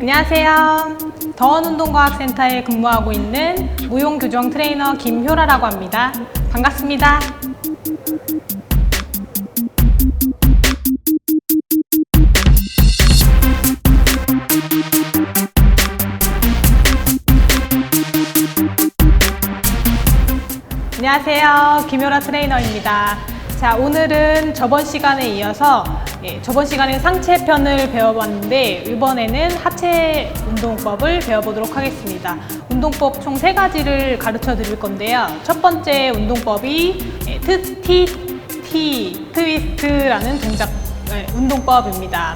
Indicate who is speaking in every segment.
Speaker 1: 안녕하세요. 더원운동과학센터에 근무하고 있는 무용교정 트레이너 김효라라고 합니다. 반갑습니다. 안녕하세요. 김효라 트레이너입니다. 자, 오늘은 저번 시간에 이어서 예, 저번 시간에 상체 편을 배워봤는데 이번에는 하체 운동법을 배워보도록 하겠습니다. 운동법 총 세 가지를 가르쳐 드릴 건데요. 첫 번째 운동법이 예, 트, 티, 티, 트위스트라는 동작, 예, 운동법입니다.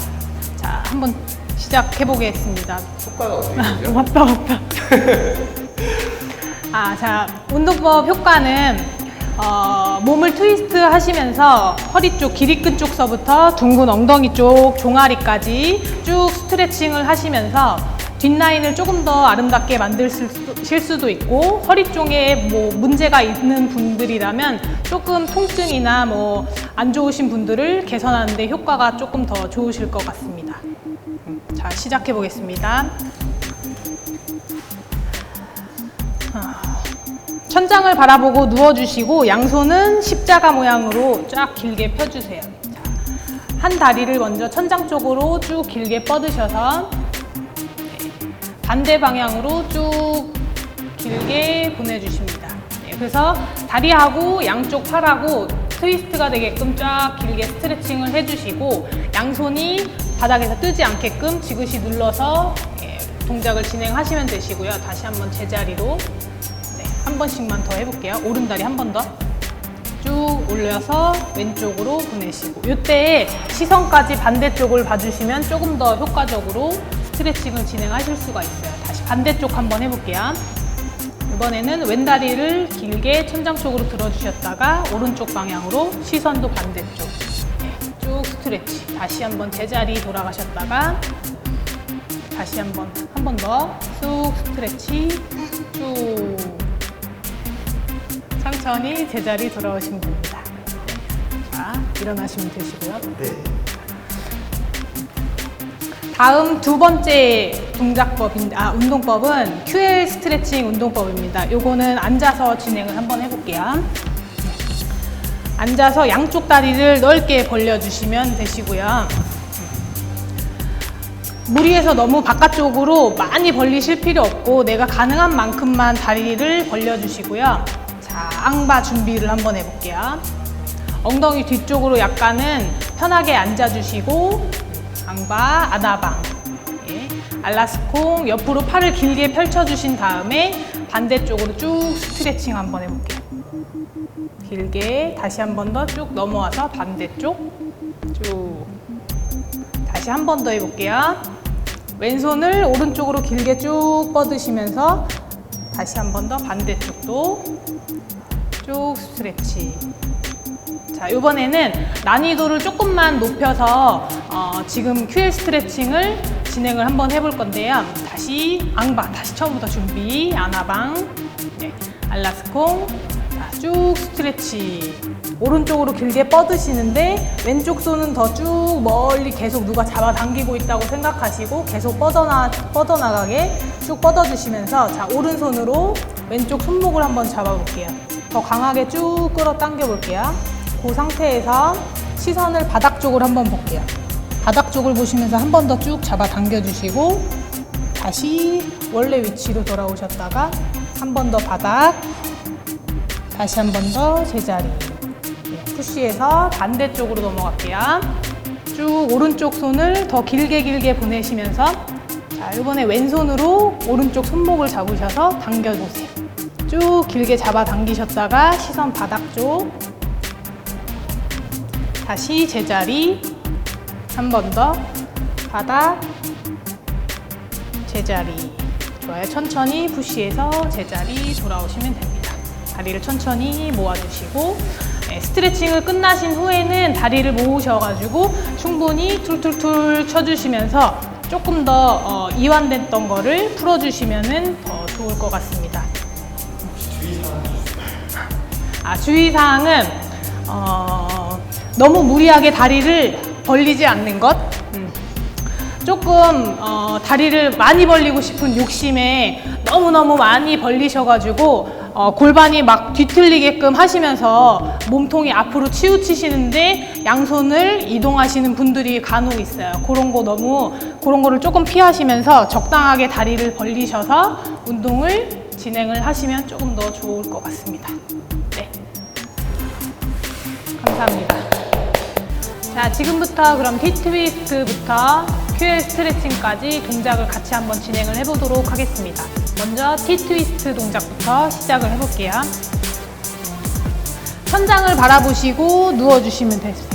Speaker 1: 자, 한번 시작해 보겠습니다.
Speaker 2: 효과가 어떻게 되죠?
Speaker 1: 맞다, 맞다. 아, 자, 운동법 효과는 어, 몸을 트위스트 하시면서 허리 쪽, 길이 끈 쪽서부터 둥근 엉덩이 쪽, 종아리까지 쭉 스트레칭을 하시면서 뒷라인을 조금 더 아름답게 만드실 수도 있고 허리 쪽에 뭐 문제가 있는 분들이라면 조금 통증이나 뭐 안 좋으신 분들을 개선하는데 효과가 조금 더 좋으실 것 같습니다. 음, 자, 시작해 보겠습니다. 천장을 바라보고 누워주시고 양손은 십자가 모양으로 쫙 길게 펴주세요. 자, 한 다리를 먼저 천장 쪽으로 쭉 길게 뻗으셔서 네, 반대 방향으로 쭉 길게 보내주십니다. 네, 그래서 다리하고 양쪽 팔하고 트위스트가 되게끔 쫙 길게 스트레칭을 해주시고 양손이 바닥에서 뜨지 않게끔 지그시 눌러서 예, 동작을 진행하시면 되시고요. 다시 한번 제자리로 네, 한 번씩만 더 해볼게요. 오른다리 한 번 더. 쭉 올려서 왼쪽으로 보내시고 이때 시선까지 반대쪽을 봐주시면 조금 더 효과적으로 스트레칭을 진행하실 수가 있어요. 다시 반대쪽 한번 해볼게요. 이번에는 왼다리를 길게 천장 쪽으로 들어주셨다가 오른쪽 방향으로 시선도 반대쪽 네, 쭉 스트레치 다시 한번 제자리 돌아가셨다가 다시 한 번 한 번 더 쑥 스트레치 쭉 천천히 제자리 돌아오시면 됩니다. 자 일어나시면 되시고요.
Speaker 2: 네.
Speaker 1: 다음 두 번째 동작법인 아 운동법은 QL 스트레칭 운동법입니다. 요거는 앉아서 진행을 한번 해볼게요. 앉아서 양쪽 다리를 넓게 벌려주시면 되시고요. 무리해서 너무 바깥쪽으로 많이 벌리실 필요 없고 내가 가능한 만큼만 다리를 벌려주시고요. 자, 앙바 준비를 한번 해볼게요. 엉덩이 뒤쪽으로 약간은 편하게 앉아주시고 앙바, 아나방, 예. 알라스콩 옆으로 팔을 길게 펼쳐주신 다음에 반대쪽으로 쭉 스트레칭 한번 해볼게요. 길게 다시 한 번 더 쭉 넘어와서 반대쪽 쭉 다시 한 번 더 해볼게요. 왼손을 오른쪽으로 길게 쭉 뻗으시면서 다시 한 번 더 반대쪽도 쭉 스트레치. 자, 이번에는 난이도를 조금만 높여서 어, 지금 QL 스트레칭을 진행을 한번 해볼 건데요. 다시 앙바, 다시 처음부터 준비. 아나방, 네, 알라스콩, 자, 쭉 스트레치. 오른쪽으로 길게 뻗으시는데 왼쪽 손은 더 쭉 멀리 계속 누가 잡아당기고 있다고 생각하시고 계속 뻗어나, 뻗어나가게 쭉 뻗어주시면서 자, 오른손으로 왼쪽 손목을 한번 잡아볼게요. 더 강하게 쭉 끌어당겨 볼게요. 그 상태에서 시선을 바닥 쪽으로 한번 볼게요. 바닥 쪽을 보시면서 한 번 더 쭉 잡아 당겨 주시고 다시 원래 위치로 돌아오셨다가 한 번 더 바닥 다시 한 번 더 제자리. 네, 푸시해서 반대쪽으로 넘어갈게요. 쭉 오른쪽 손을 더 길게 길게 보내시면서 자 이번에 왼손으로 오른쪽 손목을 잡으셔서 당겨 보세요. 쭉 길게 잡아 당기셨다가 시선 바닥 쪽. 다시 제자리. 한 번 더. 바닥. 제자리. 좋아요. 천천히 푸시해서 제자리 돌아오시면 됩니다 다리를 천천히 모아주시고 네, 스트레칭을 끝나신 후에는 다리를 모으셔가지고 충분히 툴툴툴 쳐주시면서 조금 더 어, 이완됐던 거를 풀어주시면 더 좋을 것 같습니다 아, 주의사항은 어, 너무 무리하게 다리를 벌리지 않는 것. 음. 조금 어, 다리를 많이 벌리고 싶은 욕심에 너무너무 많이 벌리셔가지고 어, 골반이 막 뒤틀리게끔 하시면서 몸통이 앞으로 치우치시는데 양손을 이동하시는 분들이 간혹 있어요. 그런 거 너무 그런 거를 조금 피하시면서 적당하게 다리를 벌리셔서 운동을 진행을 하시면 조금 더 좋을 것 같습니다. 네. 감사합니다. 자, 지금부터 그럼 T-트위스트부터 QL 스트레칭까지 동작을 같이 한번 진행을 해보도록 하겠습니다. 먼저 T-트위스트 동작부터 시작을 해볼게요. 천장을 바라보시고 누워주시면 되세요.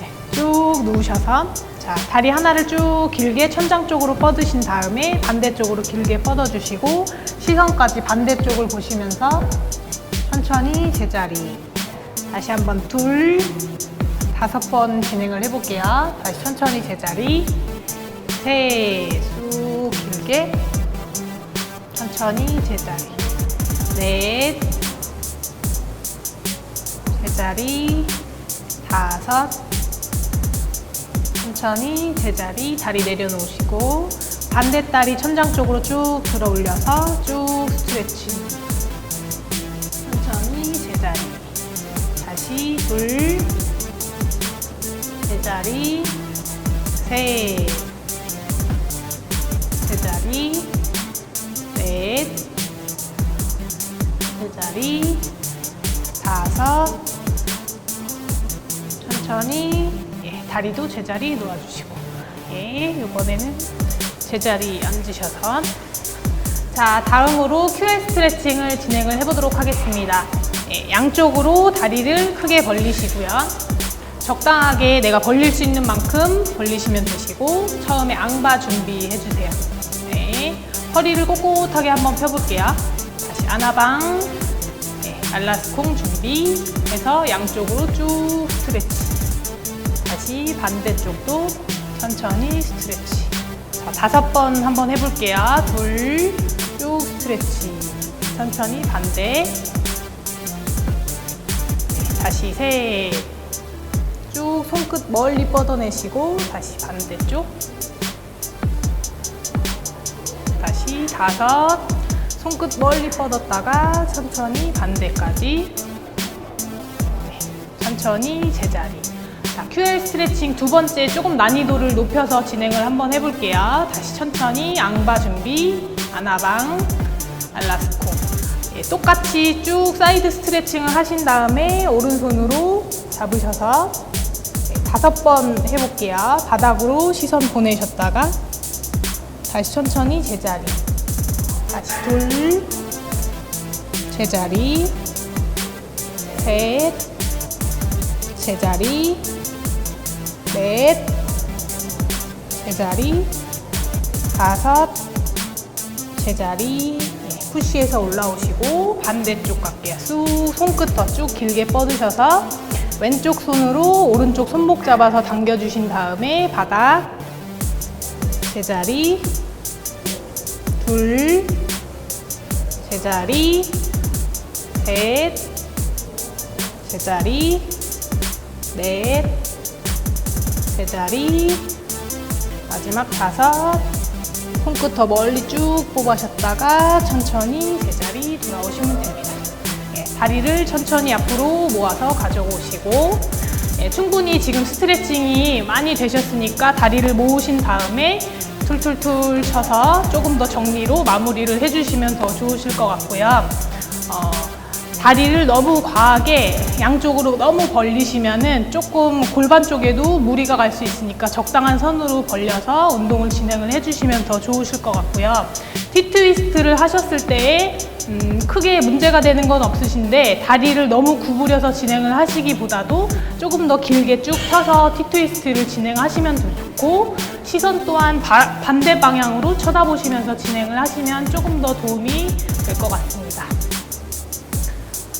Speaker 1: 네, 쭉 누우셔서 자, 다리 하나를 쭉 길게 천장 쪽으로 뻗으신 다음에 반대쪽으로 길게 뻗어주시고 시선까지 반대쪽을 보시면서 천천히 제자리 다시 한번 둘 다섯 번 진행을 해볼게요. 다시 천천히 제자리. 셋, 쑥 길게. 천천히 제자리. 넷, 제자리. 다섯, 천천히 제자리. 다리 내려놓으시고. 반대 다리 천장 쪽으로 쭉 들어 올려서 쭉 스트레칭. 천천히 제자리. 다시 둘, 제자리 셋 제자리 제자리 다섯 천천히 예, 다리도 제자리 놓아주시고 예, 이번에는 제자리 앉으셔서. 자 다음으로 QL 스트레칭을 진행을 해보도록 하겠습니다. 예, 양쪽으로 다리를 크게 벌리시고요. 적당하게 내가 벌릴 수 있는 만큼 벌리시면 되시고 처음에 앙바 준비해 주세요. 네, 허리를 꼿꼿하게 한번 펴볼게요. 다시 아나방, 네, 알라스콩 준비해서 양쪽으로 쭉 스트레치. 다시 반대쪽도 천천히 스트레치. 자, 다섯 번 한번 해볼게요. 둘, 쭉 스트레치. 천천히 반대. 네, 다시 셋. 쭉 손끝 멀리 뻗어내시고 다시 반대쪽 다시 다섯 손끝 멀리 뻗었다가 천천히 반대까지 네, 천천히 제자리 자, QL 스트레칭 두 번째 조금 난이도를 높여서 진행을 한번 해볼게요 다시 천천히 앙바 준비 아나방 알라스콩 예, 똑같이 쭉 사이드 스트레칭을 하신 다음에 오른손으로 잡으셔서 네, 다섯 번 해볼게요. 바닥으로 시선 보내셨다가 다시 천천히 제자리. 다시 둘, 제자리, 셋, 제자리, 넷, 제자리, 다섯, 제자리, 네, 푸시해서 올라오시고 반대쪽 갈게요. 쑥 손끝 더 쭉 길게 뻗으셔서 왼쪽 손으로 오른쪽 손목 잡아서 당겨주신 다음에 바닥. 제자리. 둘 제자리 셋 제자리 넷 제자리 마지막 다섯 손끝 더 멀리 쭉 뽑아셨다가 천천히 제자리 돌아오시면 됩니다. 예, 다리를 천천히 앞으로 모아서 가져오시고 예, 충분히 지금 스트레칭이 많이 되셨으니까 다리를 모으신 다음에 툴툴툴 쳐서 조금 더 정리로 마무리를 해주시면 더 좋으실 것 같고요. 어, 다리를 너무 과하게 양쪽으로 너무 벌리시면은 조금 골반 쪽에도 무리가 갈 수 있으니까 적당한 선으로 벌려서 운동을 진행을 해주시면 더 좋으실 것 같고요. 티 트위스트를 하셨을 때에 음, 크게 문제가 되는 건 없으신데 다리를 너무 구부려서 진행을 하시기보다도 조금 더 길게 쭉 펴서 티트위스트를 진행하시면 더 좋고 시선 또한 바- 반대 방향으로 쳐다보시면서 진행을 하시면 조금 더 도움이 될 것 같습니다.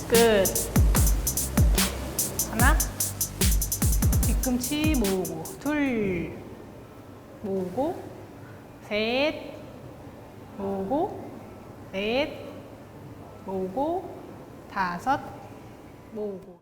Speaker 1: 끝. 하나. 뒤꿈치 모으고. 둘. 모으고. 셋. 모으고. 넷. 모으고. 다섯. 모으고.